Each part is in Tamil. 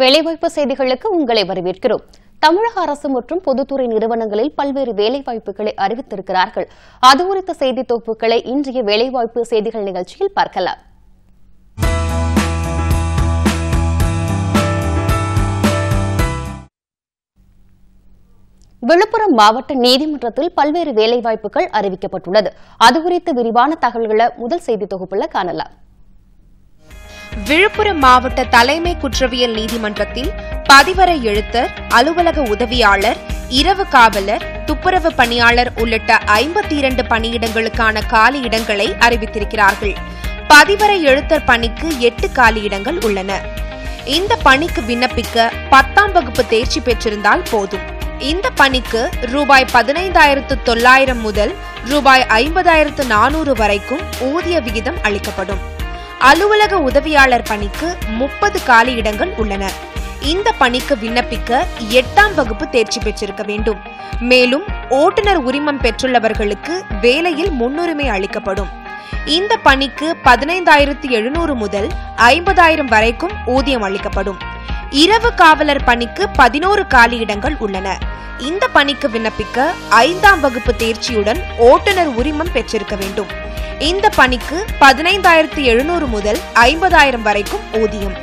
வேலைவாய்ப்பு செய்திகளுக்கு உங்களை வரவேற்கிறோம். தமிழக அரசு மற்றும் பொதுத்துறை நிறுவனங்களில் பல்வேறு வேலைவாய்ப்புகளை அறிவித்திருக்கிறார்கள். அது குறித்த செய்தி தொகுப்புகளை இன்றைய வேலைவாய்ப்பு செய்திகள் நிகழ்ச்சியில் பார்க்கலாம். விழுப்புரம் மாவட்ட நீதிமன்றத்தில் பல்வேறு வேலைவாய்ப்புகள் அறிவிக்கப்பட்டுள்ளது. அது குறித்த விரிவான தகவல்களை முதல் செய்தி தொகுப்புல காணலாம். விழுப்புரம் மாவட்ட தலைமை குற்றவியல் நீதிமன்றத்தில் பதிவர எழுத்தர் அலுவலக உதவியாளர் இரவு காவலர் துப்புரவு பணியாளர் உள்ளிட்ட ஐம்பத்தி இரண்டு பணியிடங்களுக்கான காலி இடங்களை அறிவித்திருக்கிறார்கள். பதிவர எழுத்தர் பணிக்கு எட்டு காலி இடங்கள் உள்ளன. இந்த பணிக்கு விண்ணப்பிக்க பத்தாம் வகுப்பு தேர்ச்சி பெற்றிருந்தால் போதும். இந்த பணிக்கு ரூபாய் பதினைந்தாயிரத்து தொள்ளாயிரம் முதல் ரூபாய் ஐம்பதாயிரத்து நானூறு வரைக்கும் ஊதிய விகிதம் அளிக்கப்படும். அலுவலக உதவியாளர் பணிக்கு முப்பது காலி இடங்கள் உள்ளன. இந்த பணிக்கு விண்ணப்பிக்க எட்டாம் வகுப்பு தேர்ச்சி பெற்றிருக்க வேண்டும். மேலும் ஓட்டுநர் உரிமம் பெற்றுள்ளவர்களுக்கு வேலையில் முன்னுரிமை அளிக்கப்படும். இந்த பணிக்கு பதினைந்தாயிரத்து எழுநூறு முதல் ஐம்பதாயிரம் வரைக்கும் ஊதியம் அளிக்கப்படும். இரவு காவலர் பணிக்கு பதினோரு காலி இடங்கள் உள்ளன. இந்த பணிக்கு விண்ணப்பிக்க ஐந்தாம் வகுப்பு தேர்ச்சியுடன் ஓட்டுநர் உரிமம் பெற்றிருக்க வேண்டும். இந்த பணிக்கு பதினைந்தாயிரத்து எழுநூறு முதல் ஐம்பதாயிரம் வரைக்கும் ஊதியம்.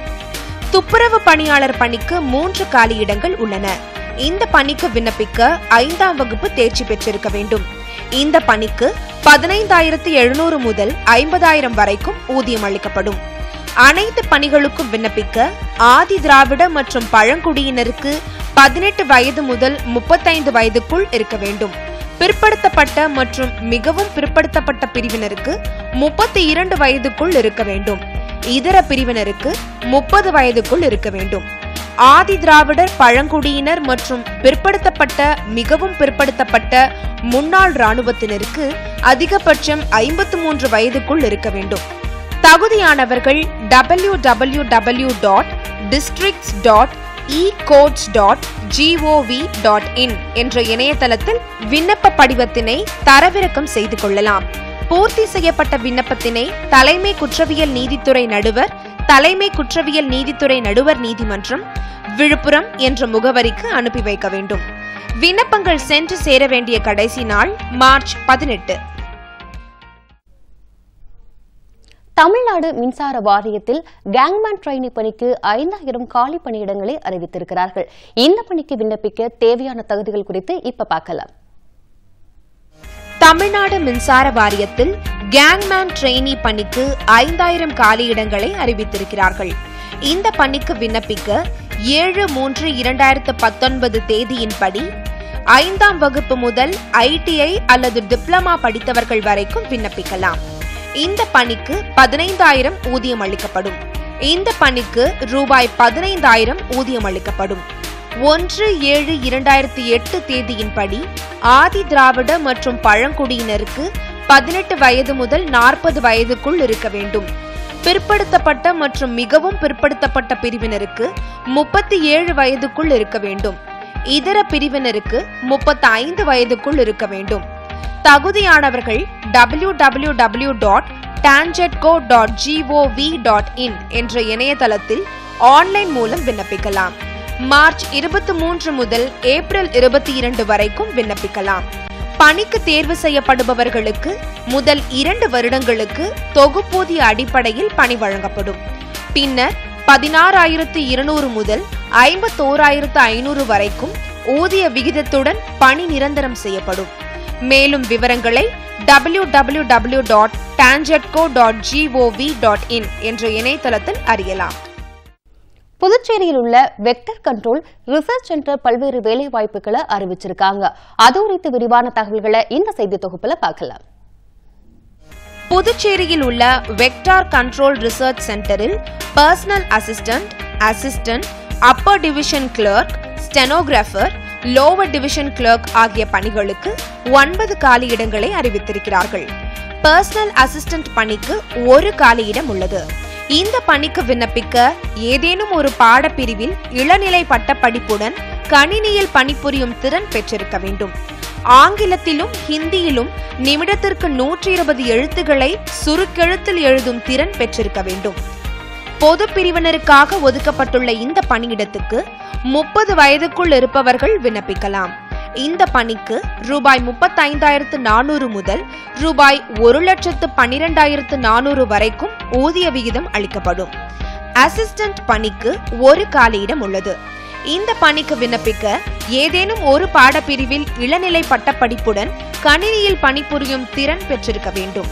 துப்புரவு பணியாளர் பணிக்கு மூன்று காலி இடங்கள் உள்ளன. இந்த பணிக்கு விண்ணப்பிக்க ஐந்தாம் வகுப்பு தேர்ச்சி பெற்றிருக்க வேண்டும். இந்த பணிக்கு பதினைந்தாயிரத்து எழுநூறு முதல் ஐம்பதாயிரம் வரைக்கும் ஊதியம் அளிக்கப்படும். அனைத்து பணிகளுக்கும் விண்ணப்பிக்க ஆதி திராவிட மற்றும் பழங்குடியினருக்கு பதினெட்டு வயது முதல் முப்பத்தைந்து வயதுக்குள் இருக்க வேண்டும். பிற்படுத்தப்பட்ட மற்றும் மிகவும் பிற்படுத்தப்பட்ட பிரிவினருக்கு முப்பத்தி இரண்டு வயதுக்குள் இருக்க வேண்டும். இதர பிரிவினருக்கு முப்பது வயதுக்குள் இருக்க வேண்டும். ஆதி திராவிடர் பழங்குடியினர் மற்றும் பிற்படுத்தப்பட்ட மிகவும் பிற்படுத்தப்பட்ட முன்னாள் ராணுவத்தினருக்கு அதிகபட்சம் ஐம்பத்து மூன்று வயதுக்குள் இருக்க வேண்டும். தகுதியானவர்கள் W W W dot districts dot e courts dot GOV dot in என்ற இணையதளத்தில் விண்ணப்ப படிவத்தினை தரவிறக்கம் செய்து கொள்ளலாம். பூர்த்தி செய்யப்பட்ட விண்ணப்பத்தினை தலைமை குற்றவியல் நீதித்துறை நடுவர் தலைமை குற்றவியல் நீதித்துறை நடுவர் நீதிமன்றம் விழுப்புரம் என்ற முகவரிக்கு அனுப்பி வைக்க வேண்டும். விண்ணப்பங்கள் சென்று சேர வேண்டிய கடைசி நாள் மார்ச் பதினெட்டு. தமிழ்நாடு மின்சார வாரியத்தில் கேங்மேன் ட்ரெயினி பணிக்கு ஐந்தாயிரம் காலி பணியிடங்களை அறிவித்திருக்கிறார்கள். இந்த பணிக்கு விண்ணப்பிக்க தேவையான தகுதிகள் குறித்து இப்ப பார்க்கலாம். தமிழ்நாடு மின்சார வாரியத்தில் கேங்மேன் ட்ரெயினி பணிக்கு ஐந்தாயிரம் காலியிடங்களை அறிவித்திருக்கிறார்கள். இந்த பணிக்கு விண்ணப்பிக்க ஏழு மூன்று இரண்டாயிரத்து பத்தொன்பது தேதியின்படி ஐந்தாம் வகுப்பு முதல் ஐடிஐ அல்லது டிப்ளமா படித்தவர்கள் வரைக்கும் விண்ணப்பிக்கலாம். இந்த பணிக்கு பதினைந்தாயிரம் ஊதியம் அளிக்கப்படும். இந்த பணிக்கு ரூபாய் பதினைந்தாயிரம் ஊதியம் அளிக்கப்படும். ஒன்று ஏழு இரண்டாயிரத்தி எட்டு தேதியின்படி ஆதி திராவிட மற்றும் பழங்குடியினருக்கு பதினெட்டு வயது முதல் நாற்பது வயதுக்குள் இருக்க வேண்டும். பிற்படுத்தப்பட்ட மற்றும் மிகவும் பிற்படுத்தப்பட்ட பிரிவினருக்கு முப்பத்தி ஏழு வயதுக்குள் இருக்க வேண்டும். இதர பிரிவினருக்கு முப்பத்தி ஐந்து வயதுக்குள் இருக்க வேண்டும். தகுதியானவர்கள் W W W dot TANGEDCO dot GOV dot in என்ற இணையதளத்தில் ஆன்லைன் மூலம் விண்ணப்பிக்கலாம். மார்ச் இருபத்தி மூன்று முதல் ஏப்ரல் இருபத்தி இரண்டு வரைக்கும் விண்ணப்பிக்கலாம். பணிக்கு தேர்வு செய்யப்படுபவர்களுக்கு முதல் இரண்டு வருடங்களுக்கு தொகுப்பூதிய அடிப்படையில் பணி வழங்கப்படும். பின்னர் பதினாறாயிரத்து இருநூறு முதல் ஐம்பத்தோராயிரத்து ஐநூறு வரைக்கும் ஊதிய விகிதத்துடன் பணி நிரந்தரம் செய்யப்படும். மேலும் விவரங்களை W W W dot TANGEDCO dot GOV dot in என்ற இணையதளத்தில் அறியலாம். புதுச்சேரியில் உள்ள வெக்டர் கண்ட்ரோல் ரிசர்ச் சென்டர் பல்வேறு வேலை வாய்ப்புகளை அறிவிச்சிருக்காங்க. அது குறித்து விரிவான தகவல்களை இந்த செய்தி தொகுப்புல பார்க்கலாம். புதுச்சேரியில் உள்ள வெக்டார் கண்ட்ரோல் ரிசர்ச் சென்டரில் personal assistant assistant upper division clerk stenographer lower division clerk ஆகிய பணிகளுக்கு ஒன்பது காலியிடங்களை அறிவித்திருக்கிறார்கள். பர்சனல் அசிஸ்டன்ட் பணிக்கு ஒரு காலியிடம் உள்ளது. இந்த பணிக்கு விண்ணப்பிக்க ஏதேனும் ஒரு பாடப்பிரிவில் இளநிலை பட்டப்படிப்புடன் கணினியில் பணிபுரியும் திறன் பெற்றிருக்க வேண்டும். ஆங்கிலத்திலும் ஹிந்தியிலும் நிமிடத்திற்கு நூற்றி இருபது எழுத்துக்களை சுருக்கெழுத்தில் எழுதும் திறன் பெற்றிருக்க வேண்டும். பொது பிரிவினருக்காக ஒதுக்கப்பட்டுள்ள இந்த பணியிடத்துக்கு முப்பது வயதுக்குள் இருப்பவர்கள் விண்ணப்பிக்கலாம். இந்த பணிக்கு ரூபாய் முப்பத்தைந்தாயிரத்து நானூறு முதல் ரூபாய் ஒரு லட்சத்து பன்னிரெண்டாயிரத்து நானூறு வரைக்கும் ஊதிய விகிதம் அளிக்கப்படும். அசிஸ்டன்ட் பணிக்கு ஒரு காலியிடம் உள்ளது. இந்த பணிக்கு விண்ணப்பிக்க ஏதேனும் ஒரு பாடப்பிரிவில் இளநிலை பட்டப்படிப்புடன் கணினியில் பணிபுரியும் திறன் பெற்றிருக்க வேண்டும்.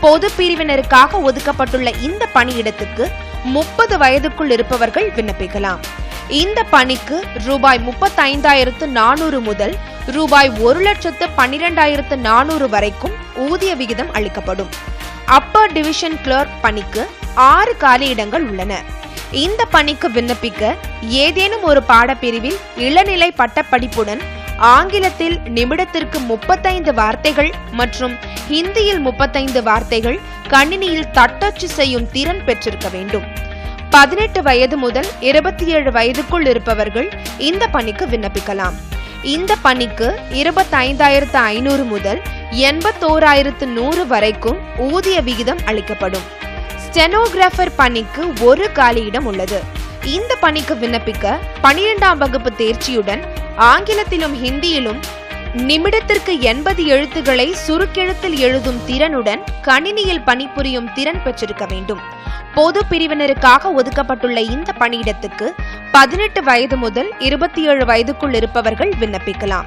பொது பிரிவினருக்காக ஒதுக்கப்பட்டுள்ள இந்த பணியிடத்துக்கு முப்பது வயதுக்குள் இருப்பவர்கள் விண்ணப்பிக்கலாம். இந்த பணிக்கு ரூபாய் முப்பத்தைந்தாயிரத்து நானூறு முதல் ரூபாய் ஒரு லட்சத்து பன்னிரெண்டாயிரத்து நானூறு வரைக்கும் ஊதிய விகிதம் அளிக்கப்படும். அப்பர் டிவிஷன் கிளர்க் பணிக்கு ஆறு காலியிடங்கள் உள்ளன. இந்த பணிக்கு விண்ணப்பிக்க ஏதேனும் ஒரு பாடப்பிரிவில் இளநிலை பட்டப்படிப்புடன் ஆங்கிலத்தில் நிமிடத்திற்கு முப்பத்தைந்து வார்த்தைகள் மற்றும் ஹிந்தியில் முப்பத்தைந்து வார்த்தைகள் கணினியில் தட்டச்சு செய்யும் திறன் பெற்றிருக்க வேண்டும். பதினெட்டு வயது முதல் இருபத்தி ஏழு வயதுக்குள் இருப்பவர்கள் இந்த பணிக்கு விண்ணப்பிக்கலாம். இந்த பணிக்கு இருபத்தைந்தாயிரத்து ஐநூறு முதல் எண்பத்தோராயிரத்து நூறு வரைக்கும் ஊதிய விகிதம் அளிக்கப்படும். ஸ்டெனோகிராஃபர் பணிக்கு ஒரு காலியிடம் உள்ளது. இந்த பணிக்கு விண்ணப்பிக்க பனிரெண்டாம் வகுப்பு தேர்ச்சியுடன் ஆங்கிலத்திலும் ஹிந்தியிலும் நிமிடத்திற்கு எண்பது எழுத்துக்களை சுருக்கெழுத்தில் எழுதும் திறனுடன் கணினியில் பணிபுரியும் திறன் பெற்றிருக்க வேண்டும். பொது பிரிவினருக்காக ஒதுக்கப்பட்டுள்ள இந்த பணியிடத்துக்கு பதினெட்டு வயது முதல் இருபத்தி ஏழு வயதுக்குள் இருப்பவர்கள் விண்ணப்பிக்கலாம்.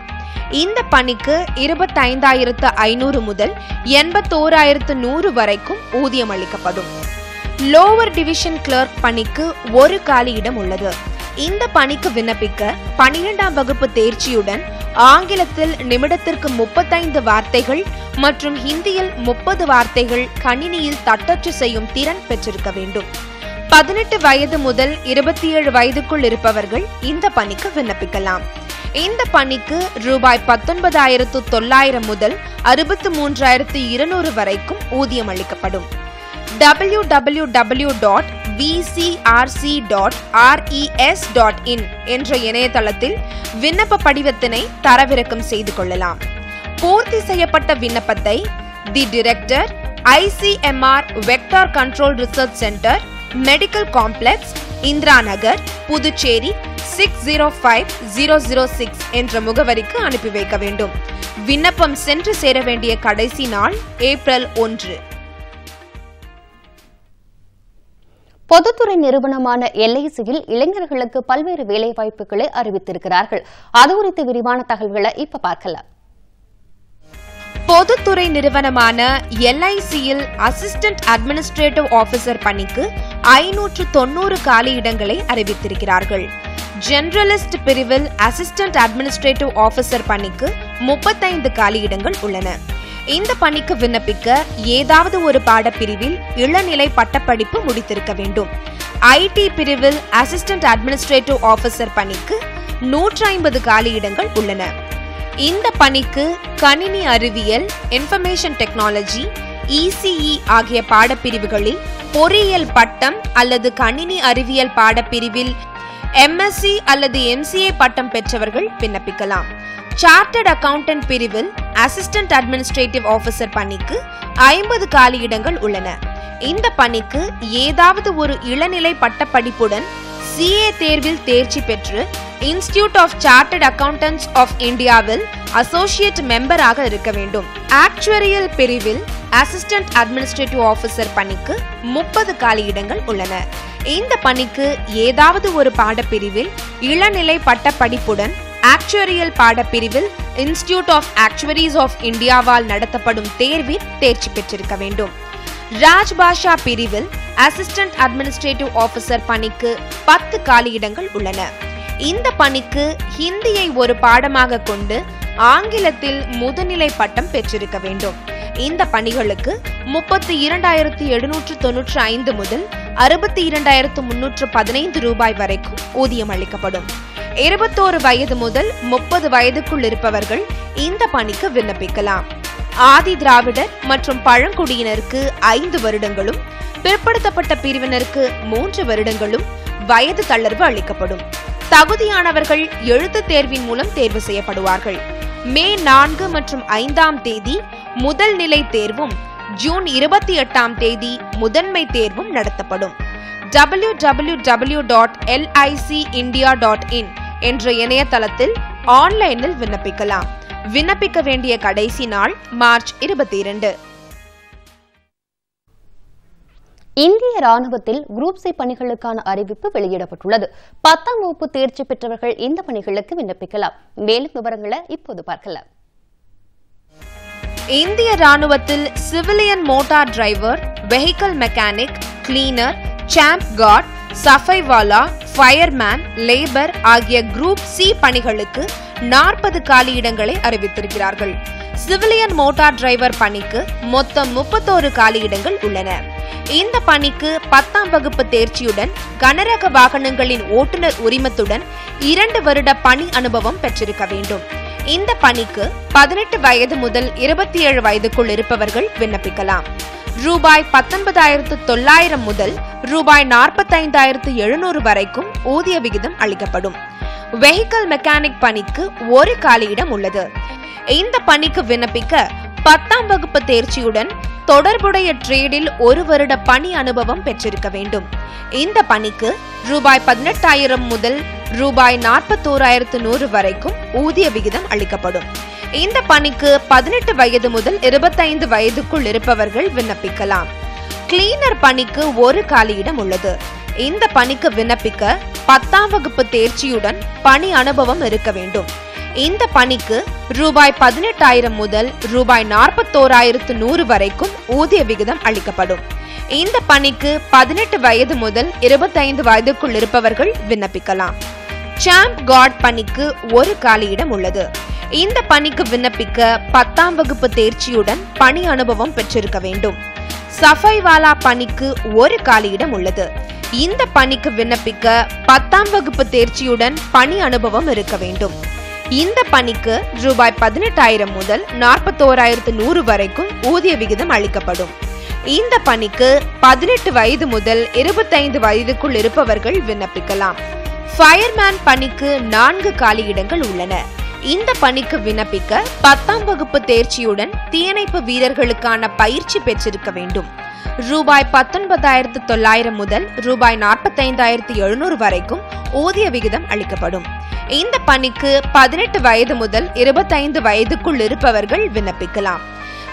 இந்த பணிக்கு இருபத்தைந்தாயிரத்து ஐநூறு முதல் எண்பத்தோராயிரத்து நூறு வரைக்கும் ஊதியம் அளிக்கப்படும். லோவர் டிவிஷன் கிளர்க் பணிக்கு ஒரு காலியிடம் உள்ளது. இந்த பணிக்கு விண்ணப்பிக்க பனிரெண்டாம் வகுப்பு தேர்ச்சியுடன் ஆங்கிலத்தில் நிமிடத்திற்கு முப்பத்தைந்து வார்த்தைகள் மற்றும் ஹிந்தியில் முப்பது வார்த்தைகள் கணினியில் தட்டச்சு செய்யும் திறன் பெற்றிருக்க வேண்டும். பதினெட்டு வயது முதல் இருபத்தி ஏழு வயதுக்குள் இருப்பவர்கள் இந்த பணிக்கு விண்ணப்பிக்கலாம். இந்த பணிக்கு ரூபாய் பத்தொன்பதாயிரத்து தொள்ளாயிரம் முதல் அறுபத்து மூன்றாயிரத்து இருநூறு வரைக்கும் ஊதியம் அளிக்கப்படும். W W W dot PCRC dot RES dot in என்ற இணையதளத்தில் விண்ணப்ப படிவத்தினை தரவிறக்கம் செய்து கொள்ளலாம். பூர்த்தி செய்யப்பட்ட விண்ணப்பத்தை the director ICMR vector control research centre medical complex Indira Nagar Puducherry six zero five zero zero six என்ற முகவரிக்கு அனுப்பி வைக்க வேண்டும். விண்ணப்பம் சென்று சேர வேண்டிய கடைசி நாள் ஏப்ரல் ஒன்று. பொதுத்துறை நிறுவனமான எல்ஐசியில் இளைஞர்களுக்கு பல்வேறு வேலைவாய்ப்புகளை அறிவித்திருக்கிறார்கள். அது குறித்த விரிவான தகவல்களை இப்ப பார்க்கலாம். பொதுத்துறை நிறுவனமான எல்ஐசியில் அசிஸ்டன்ட் அட்மினிஸ்ட்ரேட்டிவ் ஆபிசர் பணிக்கு ஐநூற்று தொண்ணூறு காலியிடங்களை அறிவித்திருக்கிறார்கள். ஜெனரலிஸ்ட் பிரிவில் அசிஸ்டன்ட் அட்மினிஸ்ட்ரேட்டிவ் ஆபிசர் பணிக்கு முப்பத்தைந்து காலியிடங்கள் உள்ளன. இந்த பணிக்கு விண்ணப்பிக்க ஏதாவது ஒரு பாடப்பிரிவில் இளநிலை பட்டப்படிப்பு முடித்திருக்க வேண்டும். ஐடி பிரிவில் அசிஸ்டன்ட் அட்மினிஸ்ட்ரேட்டிவ் ஆஃபீஸர் பணிக்கு நூற்றி ஐம்பது காலியிடங்கள் உள்ளன. இந்த பணிக்கு கணினி அறிவியல் இன்ஃபர்மேஷன் டெக்னாலஜி இசிஇ ஆகிய பாடப்பிரிவுகளில் பொறியியல் பட்டம் அல்லது கணினி அறிவியல் பாடப்பிரிவில் எம்எஸ்சி அல்லது எம்சிஏ பட்டம் பெற்றவர்கள் விண்ணப்பிக்கலாம். சார்ட்டர்ட் அக்கவுண்டன்ட் பிரிவில் அசிஸ்டன்ட் அட்மினிஸ்ட்ரேட்டிவ் ஆஃபீஸர் பணிக்கு ஐம்பது காலியிடங்கள் உள்ளன. இந்த பணிக்கு ஏதாவது ஒரு இளநிலை பட்டப்படிப்புடன் சிஏ தேர்வில் தேர்ச்சி பெற்று institute of chartered accountants of இந்தியாவில் அசோசியேட் மெம்பராக இருக்க வேண்டும். ஆக்சுவரியல் பிரிவில் அசிஸ்டன்ட் அட்மினிஸ்ட்ரேட்டிவ் ஆஃபீஸர் பணிக்கு முப்பது காலியிடங்கள் உள்ளன. இந்த பணிக்கு ஏதாவது ஒரு பாடப்பிரிவில் இளநிலை பட்டப்படிப்புடன் ஆக்சுவரியல் பாடப்பிரிவில் இன்ஸ்டிடியூட் ஆஃப் ஆக்சுவரிஸ் ஆஃப் இந்தியாவால் நடத்தப்படும் தேர்வில் தேர்ச்சி பெற்றிருக்க வேண்டும். ராஜ்பாஷா பிரிவில் அசிஸ்டன்ட் அட்மினிஸ்ட்ரேட்டிவ் ஆபீசர் பணிக்கு பத்து காலியிடங்கள் உள்ளன. இந்த பணிக்கு ஹிந்தியை ஒரு பாடமாக கொண்டு ஆங்கிலத்தில் முதுநிலை பட்டம் பெற்றிருக்க வேண்டும். இந்த பணிகளுக்கு முப்பத்தி இரண்டாயிரத்தி எழுநூற்று தொன்னூற்று ஐந்து முதல் அறுபத்தி இரண்டாயிரத்து முன்னூற்று பதினைந்து ரூபாய் வரைக்கும் ஊதியம் அளிக்கப்படும். இருபத்தோரு வயது முதல் முப்பது வயதுக்குள் இருப்பவர்கள் இந்த பணிக்கு விண்ணப்பிக்கலாம். ஆதி திராவிடர் மற்றும் பழங்குடியினருக்கு ஐந்து வருடங்களும் பிற்படுத்தப்பட்ட பிரிவினருக்கு மூன்று வருடங்களும் வயது தளர்வு அளிக்கப்படும். தகுதியானவர்கள் எழுத்துத் தேர்வின் மூலம் தேர்வு செய்யப்படுவார்கள். மே நான்கு மற்றும் ஐந்தாம் தேதி முதல் நிலை தேர்வும் ஜூன் இருபத்தி எட்டாம் தேதி முதன்மை தேர்வும் நடத்தப்படும். www.licIndia.in dot LIC India dot in என்ற இணையதளத்தில் ஆன்லைனில் விண்ணப்பிக்கலாம். விண்ணப்பிக்க வேண்டிய கடைசி நாள் மார்ச் இருபத்தி இரண்டு இந்திய ராணுவத்தில் குரூப் சி பணிகளுக்கான அறிவிப்பு வெளியிடப்பட்டுள்ளது. பத்தாம் வகுப்பு தேர்ச்சி பெற்றவர்கள் இந்த பணிகளுக்கு விண்ணப்பிக்கலாம். மேலும் விவரங்களை இப்போது பார்க்கலாம். இந்திய ராணுவத்தில் civilian motor driver vehicle mechanic cleaner camp guard safaiwala fireman labour ஆகிய குரூப் சி பணிகளுக்கு நாற்பது காலியிடங்களை அறிவித்திருக்கிறார்கள். சிவிலியன் மோட்டார் டிரைவர் பணிக்கு மொத்தம் முப்பத்தோரு காலியிடங்கள் உள்ளன. இந்த பணிக்கு பத்தாம் வகுப்பு தேர்ச்சியுடன் கனரக வாகனங்களின் ஓட்டுநர் உரிமத்துடன் இரண்டு வருட பணி அனுபவம் பெற்றிருக்க வேண்டும். இந்த பணிக்கு பதினெட்டு வயது முதல் இருபத்தி ஏழு வயதுக்குள் இருப்பவர்கள் விண்ணப்பிக்கலாம். ரூபாய் பத்தொன்பதாயிரத்து தொள்ளாயிரம் முதல் ரூபாய் நாற்பத்தைந்தாயிரத்து எழுநூறு வரைக்கும் ஊதிய விகிதம் அளிக்கப்படும். வெஹிக்கிள் மெக்கானிக் பணிக்கு ஒரு காலியிடம் உள்ளது. இந்த பணிக்கு விண்ணப்பிக்க பத்தாம் வகுப்பு தேர்ச்சியுடன் தொடர்புடைய ட்ரேடில் ஒரு வருட பணி அனுபவம் பெற்றிருக்க வேண்டும். இந்த பணிக்கு ரூபாய் பதினெட்டாயிரம் முதல் ரூபாய் நாற்பத்தோராயிரத்து நூறு வரைக்கும் ஊதிய விகிதம் அளிக்கப்படும். இந்த பணிக்கு பதினெட்டு வயது முதல் இருபத்தைந்து வயதுக்குள் இருப்பவர்கள் விண்ணப்பிக்கலாம். கிளீனர் பணிக்கு ஒரு காலியிடம் உள்ளது. இந்த பணிக்கு விண்ணப்பிக்க பத்தாம் வகுப்பு தேர்ச்சியுடன் பணி அனுபவம் இருக்க வேண்டும். இந்த பணிக்கு ரூபாய் பதினெட்டாயிரம் முதல் ரூபாய் நாற்பத்தோராயிரத்து நூறு வரைக்கும் ஊதிய விகிதம் அளிக்கப்படும். இந்த பணிக்கு பதினெட்டு வயது முதல் இருபத்தைந்து வயதுக்குள் இருப்பவர்கள் விண்ணப்பிக்கலாம். சாம்ப் கார்ட் பணிக்கு ஒரு காலியிடம் உள்ளது. இந்த பணிக்கு விண்ணப்பிக்க பத்தாம் வகுப்பு தேர்ச்சியுடன் பணி அனுபவம் பெற்றிருக்க வேண்டும். சஃபைவாலா பணிக்கு ஒரு காலியிடம் உள்ளது. இந்த பணிக்கு விண்ணப்பிக்க பத்தாம் வகுப்பு தேர்ச்சியுடன் பணி அனுபவம் இருக்க வேண்டும். இந்த பணிக்கு ரூபாய் பதினெட்டாயிரம் முதல் நாற்பத்தோராயிரத்து நூறு வரைக்கும் ஊதிய விகிதம் அளிக்கப்படும். இந்த பணிக்கு பதினெட்டு வயது முதல் இருபத்தைந்து வயதுக்குள் இருப்பவர்கள் விண்ணப்பிக்கலாம். ஃபயர்மேன் பணிக்கு நான்கு காலியிடங்கள் உள்ளன. இந்த பணிக்கு விண்ணப்பிக்க பத்தாம் வகுப்பு தேர்ச்சியுடன் தீயணைப்பு வீரர்களுக்கான பயிற்சி பெற்றிருக்க வேண்டும். ரூபாய் பத்தொன்பதாயிரத்து தொள்ளாயிரம் முதல் ரூபாய் நாற்பத்தைந்தாயிரத்து எழுநூறு வரைக்கும் ஊதிய விகிதம் அளிக்கப்படும். இந்த பணிக்கு பதினெட்டு வயது முதல் இருபத்தைந்து வயதுக்குள் இருப்பவர்கள் விண்ணப்பிக்கலாம்.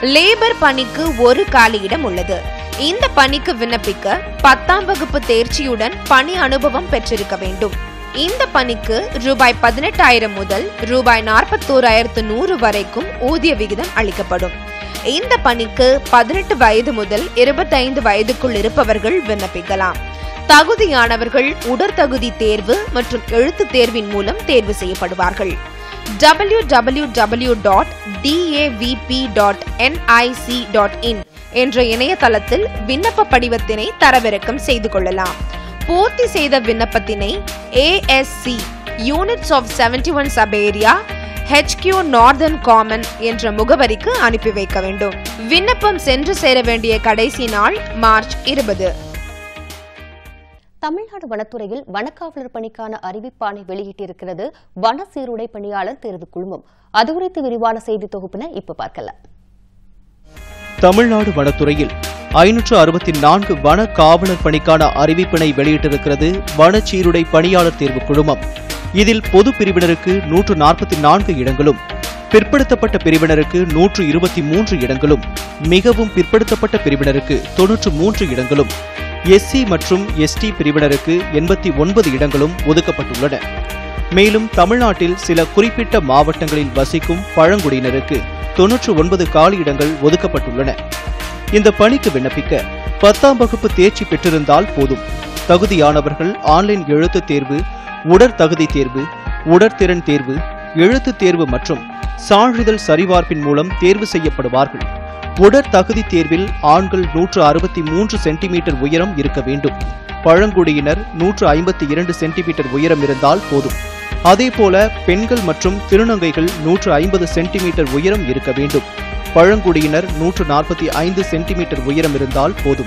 லேபர் பணிக்கு ஒரு காலியிடம் உள்ளது. இந்த பணிக்கு விண்ணப்பிக்க பத்தாம் வகுப்பு தேர்ச்சியுடன் பணி அனுபவம் பெற்றிருக்க வேண்டும். இந்த பணிக்கு ரூபாய் பதினெட்டாயிரம் முதல் ரூபாய் நாற்பத்தோராயிரத்து நூறு வரைக்கும் ஊதிய விகிதம் அளிக்கப்படும். இந்த பணிக்கு பதினெட்டு வயது முதல் இருபத்தைந்து வயதுக்குள் இருப்பவர்கள் விண்ணப்பிக்கலாம். தகுதியானவர்கள் உடற்தகுதி தேர்வு மற்றும் எழுத்து தேர்வின் மூலம் தேர்வு செய்யப்படுவார்கள். W W W dot DAVP dot NIC dot in என்ற இணையதளத்தில் விண்ணப்ப படிவத்தினை தரவிறக்கம் செய்து கொள்ளலாம். பூர்த்தி செய்த விண்ணப்பத்தினை ASC units of seventy one sub area HQ northern command என்ற முகவரிக்கு அனுப்பி வைக்க வேண்டும். விண்ணப்பம் சென்று சேர வேண்டிய கடைசி நாள் மார்ச் இருபது. தமிழ்நாடு வனத்துறையில் வனக்காவலர் பணிக்கான அறிவிப்பாணை வெளியிட்டிருக்கிறது. வன சீருடை பணியாளர் தேர்வு குழுமம். அது குறித்து விரிவான செய்தி தொகுப்பினை இப்ப பார்க்கலாம். தமிழ்நாடு வனத்துறையில் ஐநூற்று அறுபத்தி நான்கு வன காவலர் பணிக்கான அறிவிப்பினை வெளியிட்டிருக்கிறது வனச்சீருடை பணியாளர் தேர்வு குழுமம். இதில் பொது பிரிவினருக்கு நூற்று நாற்பத்தி நான்கு இடங்களும் பிற்படுத்தப்பட்ட பிரிவினருக்கு நூற்று இருபத்தி மூன்று இடங்களும் மிகவும் பிற்படுத்தப்பட்ட பிரிவினருக்கு தொன்னூற்று மூன்று இடங்களும் எஸ்சி மற்றும் எஸ்டி பிரிவினருக்கு எண்பத்தி ஒன்பது இடங்களும் ஒதுக்கப்பட்டுள்ளன. மேலும் தமிழ்நாட்டில் சில குறிப்பிட்ட மாவட்டங்களில் வசிக்கும் பழங்குடியினருக்கு தொன்னூற்று ஒன்பது காலியிடங்கள் ஒதுக்கப்பட்டுள்ளன. இந்த பணிக்கு விண்ணப்பிக்க பத்தாம் வகுப்பு தேர்ச்சி பெற்றிருந்தால் போதும். தகுதியானவர்கள் ஆன்லைன் எழுத்துத் தேர்வு உடற்தகுதி தேர்வு உடற்திறன் தேர்வு எழுத்துத் தேர்வு மற்றும் சான்றிதழ் சரிபார்ப்பின் மூலம் தேர்வு செய்யப்படுவார்கள். உடற்தகுதி தேர்வில் ஆண்கள் நூற்று அறுபத்தி மூன்று சென்டிமீட்டர் உயரம் இருக்க வேண்டும். பழங்குடியினர் நூற்று ஐம்பத்தி இரண்டு சென்டிமீட்டர் உயரம் இருந்தால் போதும். அதேபோல பெண்கள் மற்றும் திருநங்கைகள் நூற்று ஐம்பது சென்டிமீட்டர் உயரம் இருக்க வேண்டும். பழங்குடியினர் நூற்று நாற்பத்தி ஐந்து சென்டிமீட்டர் உயரம் இருந்தால் போதும்.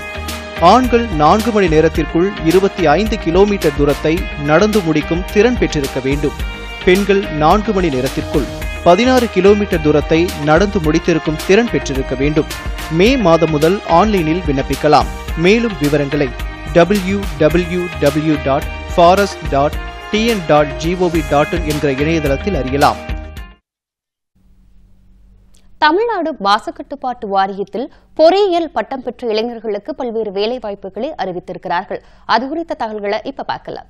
ஆண்கள் நான்கு மணி நேரத்திற்குள் இருபத்தி ஐந்து கிலோமீட்டர் தூரத்தை நடந்து முடிக்கும் திறன் பெற்றிருக்க வேண்டும். பெண்கள் நான்கு மணி நேரத்திற்குள் பதினாறு கிலோமீட்டர் தூரத்தை நடந்து முடித்திருக்கும் திறன் பெற்றிருக்க வேண்டும். மே மாதம் முதல் ஆன்லைனில் விண்ணப்பிக்கலாம். மேலும் விவரங்களை W W W dot forest dot TN dot GOV dot in என்கிற இணையதளத்தில் அறியலாம். தமிழ்நாடு மாசுக்கட்டுப்பாட்டு வாரியத்தில் பொறியியல் பட்டம் பெற்ற இளைஞர்களுக்கு பல்வேறு வேலைவாய்ப்புகளை அறிவித்திருக்கிறார்கள். அது குறித்த தகவல்களை இப்ப பார்க்கலாம்.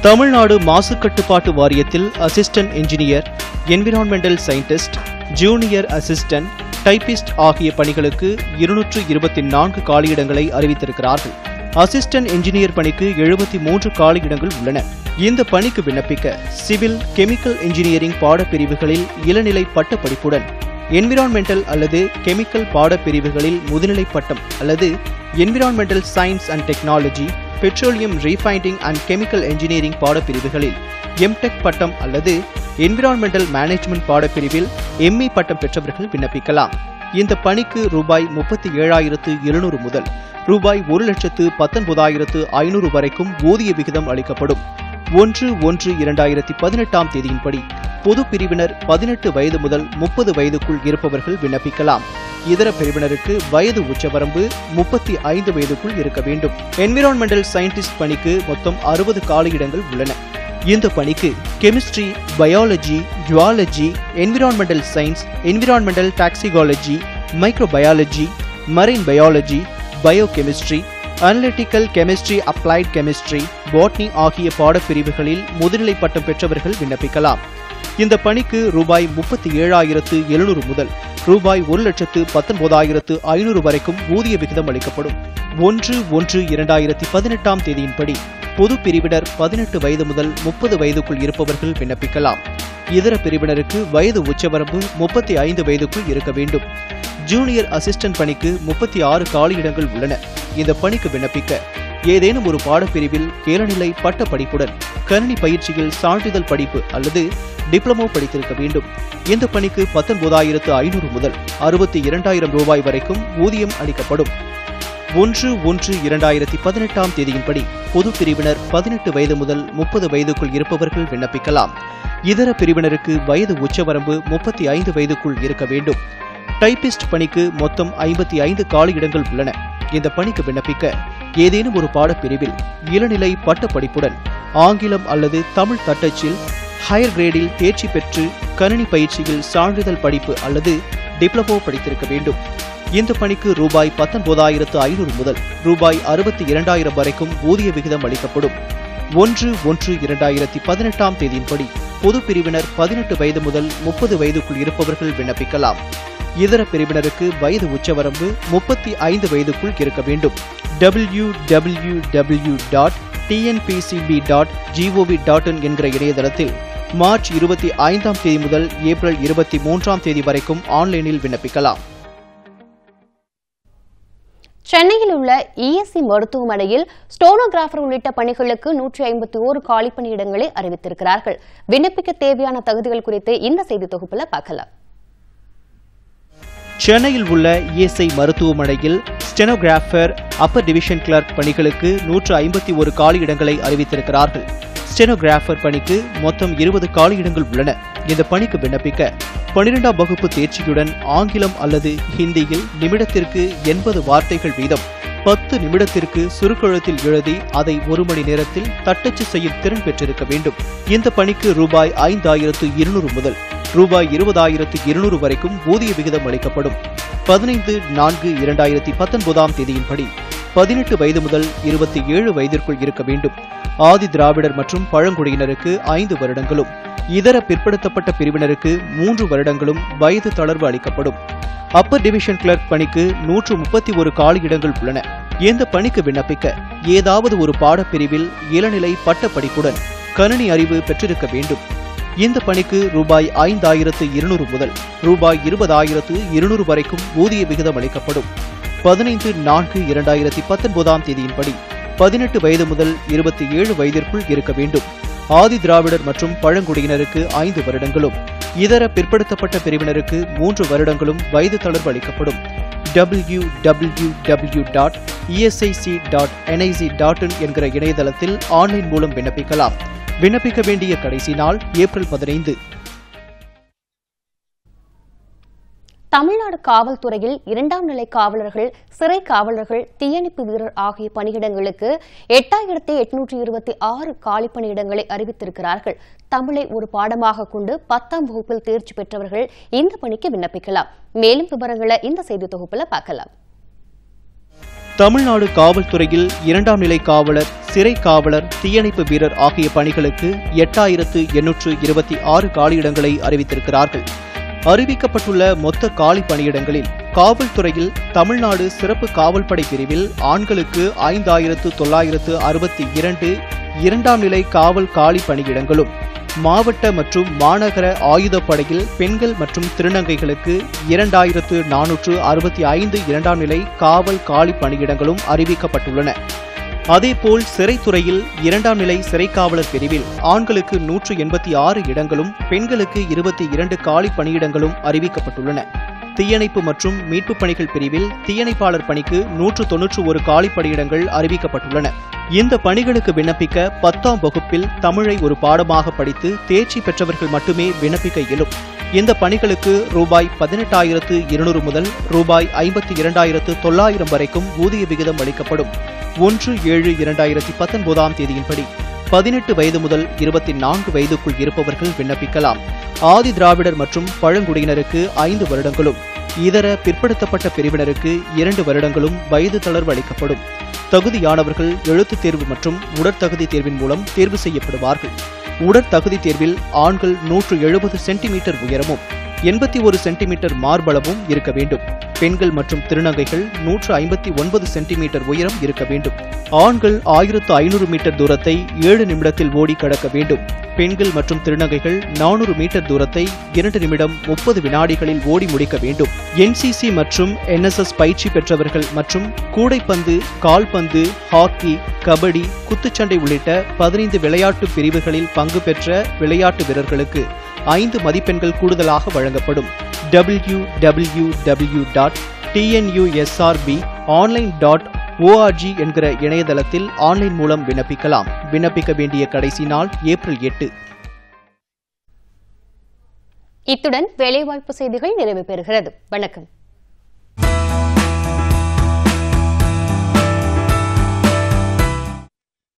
தமிழ்நாடு மாசு கட்டுப்பாட்டு வாரியத்தில் assistant engineer environmental scientist junior assistant typist ஆகிய பணிகளுக்கு இருநூற்று இருபத்தி நான்கு காலியிடங்களை அறிவித்திருக்கிறார்கள். அசிஸ்டன்ட் இன்ஜினியர் பணிக்கு எழுபத்தி மூன்று காலியிடங்கள் உள்ளன. இந்த பணிக்கு விண்ணப்பிக்க சிவில் கெமிக்கல் இன்ஜினியரிங் பாடப்பிரிவுகளில் இளநிலை பட்ட படிப்புடன் என்விரான்மெண்டல் அல்லது கெமிக்கல் பாடப்பிரிவுகளில் முதுநிலை பட்டம் அல்லது environmental science and technology petroleum refining and chemical engineering பாடப்பிரிவுகளில் MTech பட்டம் அல்லது என்விரான்மெண்டல் மேனேஜ்மெண்ட் பாடப்பிரிவில் எம்இ பட்டம் பெற்றவர்கள் விண்ணப்பிக்கலாம். இந்த பணிக்கு ரூபாய் முப்பத்தி ஏழாயிரத்து இருநூறு முதல் ரூபாய் ஒரு லட்சத்து பத்தொன்பதாயிரத்து ஐநூறு வரைக்கும் ஊதிய விகிதம் அளிக்கப்படும். ஒன்று ஒன்று இரண்டாயிரத்தி பதினெட்டாம் தேதியின்படி பொது பிரிவினர் பதினெட்டு வயது முதல் முப்பது வயதுக்குள் இருப்பவர்கள் விண்ணப்பிக்கலாம். இதர பிரிவினருக்கு வயது உச்சவரம்பு முப்பத்தி ஐந்து வயதுக்குள் இருக்க வேண்டும். என்விரான்மெண்டல் சயின்டிஸ்ட் பணிக்கு மொத்தம் அறுபது காலியிடங்கள் உள்ளன. இந்த பணிக்கு chemistry biology zoology environmental science environmental toxicology microbiology marine biology biochemistry analytical chemistry applied chemistry botany ஆகிய பாடப்பிரிவுகளில் முதுநிலை பட்டம் பெற்றவர்கள் விண்ணப்பிக்கலாம். இந்த பணிக்கு ரூபாய் முப்பத்தி ஏழாயிரத்து எழுநூறு முதல் ரூபாய் ஒரு லட்சத்து பத்தொன்பதாயிரத்து ஐநூறு வரைக்கும் ஊதிய விகிதம் அளிக்கப்படும். ஒன்று ஒன்று இரண்டாயிரத்தி பதினெட்டாம் தேதியின்படி பொது பிரிவினர் பதினெட்டு வயது முதல் முப்பது வயதுக்குள் இருப்பவர்கள் விண்ணப்பிக்கலாம். இதர பிரிவினருக்கு வயது உச்சவரம்பு முப்பத்தி ஐந்து வயதுக்குள் இருக்க வேண்டும். ஜூனியர் அசிஸ்டன்ட் பணிக்கு முப்பத்தி ஆறு காலியிடங்கள் உள்ளன. இந்த பணிக்கு விண்ணப்பிக்க ஏதேனும் ஒரு பாடப்பிரிவில் இளநிலை பட்ட படிப்புடன் கணினி பயிற்சியில் சான்றிதழ் படிப்பு அல்லது டிப்ளமோ படித்திருக்க வேண்டும். இந்த பணிக்கு பத்தொன்பதாயிரத்து ஐநூறு முதல் அறுபத்தி இரண்டாயிரம் ரூபாய் வரைக்கும் ஊதியம் அளிக்கப்படும். ஒன்று ஒன்று இரண்டாயிரத்தி பதினெட்டாம் தேதியின்படி பொது பிரிவினர் பதினெட்டு வயது முதல் முப்பது வயதுக்குள் இருப்பவர்கள் விண்ணப்பிக்கலாம். இதர பிரிவினருக்கு வயது உச்சவரம்பு முப்பத்தி ஐந்து வயதுக்குள் இருக்க வேண்டும். டைபிஸ்ட் பணிக்கு மொத்தம் ஐம்பத்தி ஐந்து காலியிடங்கள் உள்ளன. இந்த பணிக்கு விண்ணப்பிக்க ஏதேனும் ஒரு பாடப்பிரிவில் இளநிலை பட்ட படிப்புடன் ஆங்கிலம் அல்லது தமிழ் தட்டச்சில் ஹையர் கிரேடில் தேர்ச்சி பெற்று கணினி பயிற்சியில் சான்றிதழ் படிப்பு அல்லது டிப்ளமோ படித்திருக்க வேண்டும். இந்த பணிக்கு ரூபாய் பத்தொன்பதாயிரத்து ஐநூறு முதல் ரூபாய் அறுபத்தி இரண்டாயிரம் வரைக்கும் ஊதிய விகிதம் அளிக்கப்படும். ஒன்று ஒன்று இரண்டாயிரத்தி பதினெட்டாம் தேதியின்படி பொது பிரிவினர் பதினெட்டு வயது முதல் முப்பது வயதுக்குள் இருப்பவர்கள் விண்ணப்பிக்கலாம். இதர பிரிவினருக்கு வயது உச்சவரம்பு முப்பத்தி ஐந்து வயதுக்குள் இருக்க வேண்டும். W W W dot TNPCB dot GOV dot in என்கிற இணையதளத்தில் மார்ச் இருபத்தி ஐந்தாம் தேதி முதல் ஏப்ரல் இருபத்தி மூன்றாம் தேதி வரைக்கும் ஆன்லைனில் விண்ணப்பிக்கலாம். சென்னையில் உள்ள இஎஸ்சி மருத்துவமனையில் ஸ்டோனோகிராஃபர் உள்ளிட்ட பணிகளுக்கு நூற்றி ஐம்பத்தி ஓரு காலி பணியிடங்களை அறிவித்திருக்கிறார்கள். விண்ணப்பிக்க தேவையான தகுதிகள் குறித்து இந்த செய்தி தொகுப்புல பார்க்கலாம். சென்னையில் உள்ள இஎஸ்ஐ மருத்துவமனையில் ஸ்டெனோகிராஃபர் அப்பர் டிவிஷன் கிளர்க் பணிகளுக்கு நூற்று ஐம்பத்தி ஒரு காலி இடங்களை அறிவித்திருக்கிறார்கள். ஸ்டெனோகிராஃபர் பணிக்கு மொத்தம் இருபது காலியிடங்கள் உள்ளன. இந்த பணிக்கு விண்ணப்பிக்க பனிரெண்டாம் வகுப்பு தேர்ச்சியுடன் ஆங்கிலம் அல்லது ஹிந்தியில் நிமிடத்திற்கு எண்பது வார்த்தைகள் வீதம். பத்து நிமிடத்திற்கு சுருக்கெழுத்தில் எழுதி அதை ஒரு மணி நேரத்தில் தட்டச்சு செய்யும் திறன் பெற்றிருக்க வேண்டும். இந்த பணிக்கு ரூபாய் ஐந்தாயிரத்து இருநூறு முதல் ரூபாய் இருபதாயிரத்து இருநூறு வரைக்கும் ஊதிய விகிதம் அளிக்கப்படும். பதினைந்து நான்கு இரண்டாயிரத்தி பத்தொன்பதாம் தேதியின்படி பதினெட்டு வயது முதல் இருபத்தி ஏழு வயதிற்குள் இருக்க வேண்டும். ஆதி திராவிடர் மற்றும் பழங்குடியினருக்கு ஐந்து வருடங்களும் இதர பிற்படுத்தப்பட்ட பிரிவினருக்கு மூன்று வருடங்களும் வயது தளர்வு அளிக்கப்படும். அப்பர் டிவிஷன் கிளர்க் பணிக்கு நூற்று முப்பத்தி ஒரு காலியிடங்கள் உள்ளன. இந்த பணிக்கு விண்ணப்பிக்க ஏதாவது ஒரு பாடப்பிரிவில் இளநிலை பட்ட படிப்புடன் கணினி அறிவு பெற்றிருக்க வேண்டும். இந்த பணிக்கு ரூபாய் ஐந்தாயிரத்து இருநூறு முதல் ரூபாய் இருபதாயிரத்து இருநூறு வரைக்கும் ஊதிய விகிதம் அளிக்கப்படும். பதினைந்து நான்கு இரண்டாயிரத்தி பத்தொன்பதாம் தேதியின்படி பதினெட்டு வயது முதல் இருபத்தி ஏழு வயதிற்குள் இருக்க வேண்டும். ஆதி திராவிடர் மற்றும் பழங்குடியினருக்கு ஐந்து வருடங்களும் இதர பிற்படுத்தப்பட்ட பிரிவினருக்கு மூன்று வருடங்களும் வயது தளர்வு அளிக்கப்படும். W W W dot ESIC dot NIC dot in என்கிற இணையதளத்தில் ஆன்லைன் மூலம் விண்ணப்பிக்கலாம். விண்ணப்பிக்க வேண்டிய கடைசி நாள் ஏப்ரல் பதினைந்து. தமிழ்நாடு காவல்துறையில் இரண்டாம் நிலை காவலர்கள் சிறை காவலர்கள் தீயணைப்பு வீரர் ஆகிய பணியிடங்களுக்கு எட்டாயிரத்தி எட்நூற்றி இருபத்தி ஆறு காலி பணியிடங்களை அறிவித்திருக்கிறார்கள். தமிழை ஒரு பாடமாக கொண்டு பத்தாம் வகுப்பில் தேர்ச்சி பெற்றவர்கள் இந்த பணிக்கு விண்ணப்பிக்கலாம். மேலும் விவரங்களை இந்த செய்தி தொகுப்புல பார்க்கலாம். தமிழ்நாடு காவல்துறையில் இரண்டாம் நிலை காவலர் சிறை காவலர் தீயணைப்பு வீரர் ஆகிய பணிகளுக்கு எட்டாயிரத்து எண்ணூற்று இருபத்தி ஆறு காலியிடங்களை அறிவித்திருக்கிறார்கள். அறிவிக்கப்பட்டுள்ள மொத்த காலி பணியிடங்களில் காவல்துறையில் தமிழ்நாடு சிறப்பு காவல்படை பிரிவில் ஆண்களுக்கு ஐந்தாயிரத்து தொள்ளாயிரத்து அறுபத்தி இரண்டு இரண்டாம் நிலை காவல் காலி பணியிடங்களும் மாவட்ட மற்றும் மாநகர ஆயுதப்படையில் பெண்கள் மற்றும் திருநங்கைகளுக்கு இரண்டாயிரத்து நானூற்று அறுபத்தி ஐந்து இரண்டாம் நிலை காவல் காலி பணியிடங்களும் அறிவிக்கப்பட்டுள்ளன. அதேபோல் சிறைத்துறையில் இரண்டாம் நிலை சிறைக்காவலர் பிரிவில் ஆண்களுக்கு நூற்று எண்பத்தி ஆறு இடங்களும் பெண்களுக்கு இருபத்தி இரண்டு காலி பணியிடங்களும் அறிவிக்கப்பட்டுள்ளன. தீயணைப்பு மற்றும் மீட்புப் பணிகள் பிரிவில் தீயணைப்பாளர் பணிக்கு நூற்று தொன்னூற்று ஒரு காலி பணியிடங்கள் அறிவிக்கப்பட்டுள்ளன. இந்த பணிகளுக்கு விண்ணப்பிக்க பத்தாம் வகுப்பில் தமிழை ஒரு பாடமாக படித்து தேர்ச்சி பெற்றவர்கள் மட்டுமே விண்ணப்பிக்க இயலும். இந்த பணிகளுக்கு ரூபாய் பதினெட்டாயிரத்து இருநூறு முதல் ரூபாய் ஐம்பத்தி இரண்டாயிரத்து தொள்ளாயிரம் வரைக்கும் ஊதிய விகிதம் அளிக்கப்படும். ஒன்று ஏழு இரண்டாயிரத்தி பத்தொன்பதாம் தேதியின்படி பதினெட்டு வயது முதல் இருபத்தி நான்கு வயதுக்குள் இருப்பவர்கள் விண்ணப்பிக்கலாம். ஆதி திராவிடர் மற்றும் பழங்குடியினருக்கு ஐந்து வருடங்களும் இதர பிற்படுத்தப்பட்ட பிரிவினருக்கு இரண்டு வருடங்களும் வயது தளர்வு அளிக்கப்படும். தகுதியானவர்கள் எழுத்துத் தேர்வு மற்றும் உடற்தகுதி தேர்வின் மூலம் தேர்வு செய்யப்படுவார்கள். உடற்தகுதி தேர்வில் ஆண்கள் நூற்று எழுபது சென்டிமீட்டர் உயரமும் எண்பத்தி ஒரு சென்டிமீட்டர் மார்பளவும் இருக்க வேண்டும். பெண்கள் மற்றும் திருநங்கைகள் நூற்று ஐம்பத்தி ஒன்பது சென்டிமீட்டர் உயரம் இருக்க வேண்டும். ஆண்கள் ஆயிரத்து ஐநூறு மீட்டர் தூரத்தை ஏழு நிமிடத்தில் ஓடி கடக்க வேண்டும். பெண்கள் மற்றும் திருநங்கைகள் நானூறு மீட்டர் தூரத்தை இரண்டு நிமிடம் முப்பது வினாடிகளில் ஓடி முடிக்க வேண்டும். என்சிசி மற்றும் என்எஸ்எஸ் பயிற்சி பெற்றவர்கள் மற்றும் கூடைப்பந்து கால்பந்து ஹாக்கி கபடி குத்துச்சண்டை உள்ளிட்ட பதினைந்து விளையாட்டு பிரிவுகளில் பங்கு பெற்ற விளையாட்டு வீரர்களுக்கு ஐந்து மதிப்பெண்கள் கூடுதலாக வழங்கப்படும். W W W dot TNUSRB online dot ORG என்கிற இணையதளத்தில் ஆன்லைன் மூலம் விண்ணப்பிக்கலாம். விண்ணப்பிக்க வேண்டிய கடைசி நாள் ஏப்ரல் எட்டு. இத்துடன் வேலைவாய்ப்பு செய்திகள் நிறைவு பெறுகிறது. வணக்கம்.